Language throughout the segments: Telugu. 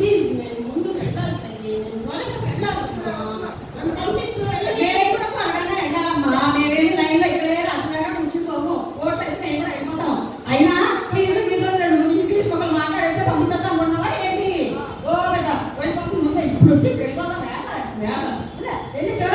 ప్లీజ్ నేను ముందు వెళ్ళాలి తల్లి. నేను త్వరగా వెళ్ళాలమ్మా నన్ను పంపించు వెళ్ళలేదు ఇక్కడే అట్లాగా కూర్చుపోము ఓట్లు అయితే అయిపోతాం. అయినా ప్లీజ్ మీతో రెండు ఇంగ్లీష్ ఒకరు మాట్లాడితే పంపించేద్దాం ఉన్నావా ఏంటి? ఓ పెద్ద ఇప్పుడు వచ్చి వెళ్ళిపోతాం వేష వేష వెళ్ళి చూడ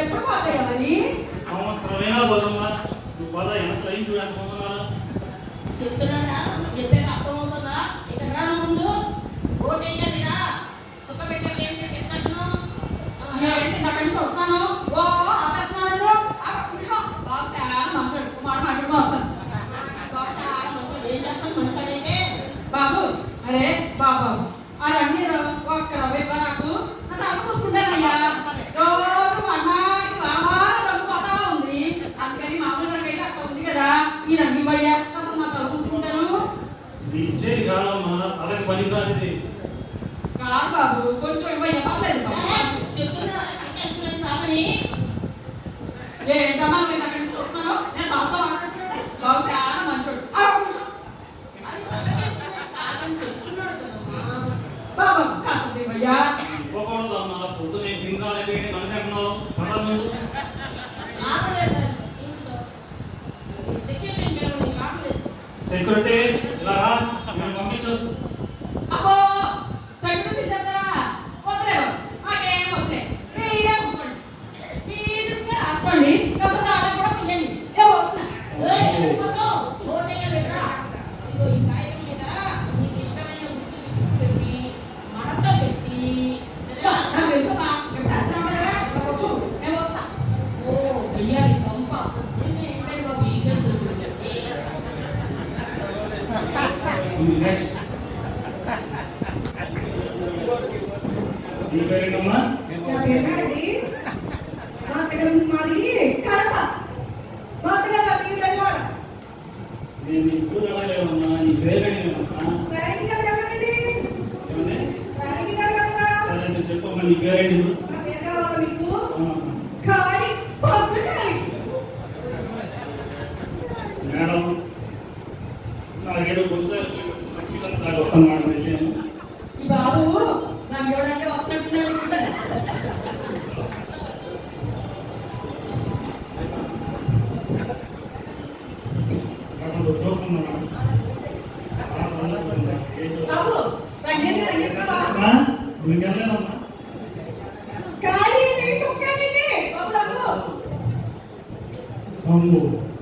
ఎప్పుడు పోతాయి అది సంవత్సరమైనా పోదమ్మా? నువ్వు పోదా ఎంత అయింది చూడకపోతున్నారా చెప్తున్నా చెప్పేది అర్థమవుతుందా? ఇక్కడ ముందు. కొంచెం ఇవ్వయ్యా పర్లేదు చెప్తున్నా కాదని ఏ డమ్మా నేను అక్కడి నుంచి చూస్తున్నాను నేను బాబుతో మాట్లాడుతున్నాడు సెక్యూరిటీ ఇలా రా మేము మినిట్స్ మీ పేరేనమ్మా నా పేరండి మా పిల్లలు మాది కడప. మా పిల్లలు మీరు వెళ్ళాలి నేను ఇప్పుడు వెళ్ళలేమమ్మా నీ పేరు అడిగానమ్మా ప్రయాణికాలు వెళ్ళండి ఏమండి? ప్రయాణికాలు వెళ్ళాలి సరే చెప్పమ్మా నీ పేరేంటి? బాబు నాకు ఎవడంటే వస్తున్నట్టున్నాడు Vamos.